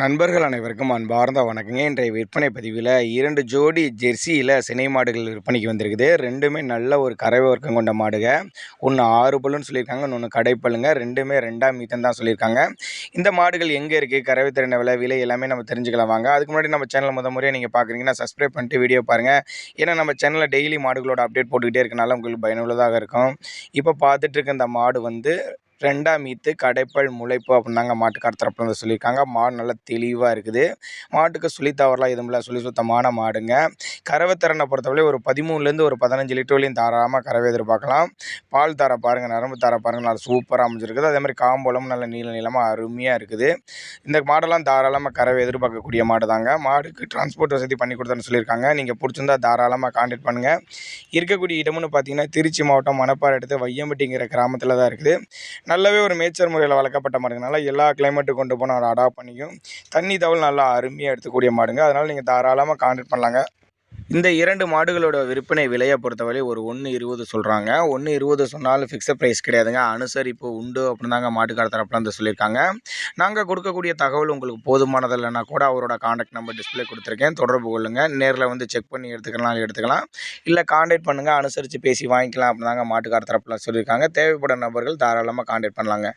நண்பர்கள் அனைவருக்கும் அன்பார்ந்த வணக்கங்க. இன்றைய விற்பனை பதிவில் இரண்டு ஜோடி ஜெர்சியில் சினை மாடுகள் விற்பனைக்கு வந்திருக்குது. ரெண்டுமே நல்ல ஒரு கறவை வர்க்கம் கொண்ட மாடுக. ஒன்று ஆறு பல்லுன்னு சொல்லியிருக்காங்க இன்னொன்று கடைப்பல்லுங்க. ரெண்டுமே ரெண்டாம் மீத்தன் தான் சொல்லியிருக்காங்க. இந்த மாடுகள் எங்கே இருக்குது கறவை திறன விலை விலை எல்லாமே நம்ம தெரிஞ்சுக்கலாம் வாங்க. அதுக்கு முன்னாடி நம்ம சேனல் முத முறையாக நீங்கள் பார்க்குறீங்கன்னா சப்ஸ்கிரைப் பண்ணிட்டு வீடியோ பாருங்கள் ஏன்னா நம்ம சேனலில் டெய்லி மாடுகளோட அப்டேட் போட்டுக்கிட்டே இருக்கனால உங்களுக்கு பயனுள்ளதாக இருக்கும். இப்போ பார்த்துட்டு இருக்க இந்த மாடு வந்து ரெண்டாம் மீத்து கடைப்பல் முளைப்பு அப்படின்னாங்க மாட்டுக்கார தரப்பில் வந்து சொல்லியிருக்காங்க. மாடு நல்லா தெளிவாக இருக்குது. மாட்டுக்கு சுழி தவறலாம் எதுவும் இல்லை. சுழி சுத்தமான மாடுங்க. கறவை திறனை பொறுத்தவரை ஒரு பதிமூணுலேருந்து ஒரு பதினஞ்சு லிட்டர் வரையும் தாராளமாக கறவை எதிர்பார்க்கலாம். பால் தர பாருங்கள் நரம்பு தர பாருங்கள் நல்லா சூப்பராக அமைஞ்சிருக்குது. அதே மாதிரி காம்போலம் நல்ல நீள நீளமாக அருமையாக இருக்குது. இந்த மாடெல்லாம் தாராளமாக கறவை எதிர்பார்க்கக்கூடிய மாடு தாங்க மாடுக்கு டிரான்ஸ்போர்ட் வசதி பண்ணி கொடுத்தேன்னு சொல்லியிருக்காங்க. நீங்கள் பிடிச்சிருந்தா தாராளமாக கான்டாக்ட் பண்ணுங்கள் இருக்கக்கூடிய இடம்னு பார்த்தீங்கன்னா திருச்சி மாவட்டம் மணப்பாறை எடுத்து வையம்பட்டிங்கிற கிராமத்தில் தான் இருக்குது. நல்லாவே ஒரு மேய்ச்சல் முறையில் வளர்க்கப்பட்ட மாடுங்கனால எல்லா கிளைமேட்டுக்கு கொண்டு போனால் அதை அடாப்ட் பண்ணிக்கும். தண்ணி தவள் நல்லா அருமையாக எடுத்துக்கூடிய மாடுங்க. அதனால் நீங்கள் தாராளமாக கான்டாக்ட் பண்ணலாங்க. இந்த இரண்டு மாடுகளோட விற்பனை விலையை பொறுத்தவரை ஒரு ஒன்று இருபது சொல்கிறாங்க ஒன்று இருபது சொன்னாலும் ஃபிக்ஸட் ப்ரைஸ் கிடையாதுங்க. அனுசரிப்பு உண்டு அப்படின்னு தாங்க மாட்டுக்கார தரப்பில் வந்து சொல்லியிருக்காங்க. நாங்கள் கொடுக்கக்கூடிய தகவல் உங்களுக்கு போதுமானது இல்லைன்னா கூட அவரோட காண்டாக்ட் நம்பர் டிஸ்பிளே கொடுத்துருக்கேன். தொடர்பு கொள்ளுங்கள் நேரில் வந்து செக் பண்ணி எடுத்துக்கலாம் எடுத்துக்கலாம். இல்லை காண்டாக்ட் பண்ணுங்கள் அனுசரித்து பேசி வாங்கிக்கலாம் அப்படின்னு தாங்க மாட்டுக்கார தரப்பில் சொல்லியிருக்காங்க. தேவைப்படும் நபர்கள் தாராளமாக காண்டாக்ட் பண்ணலாங்க.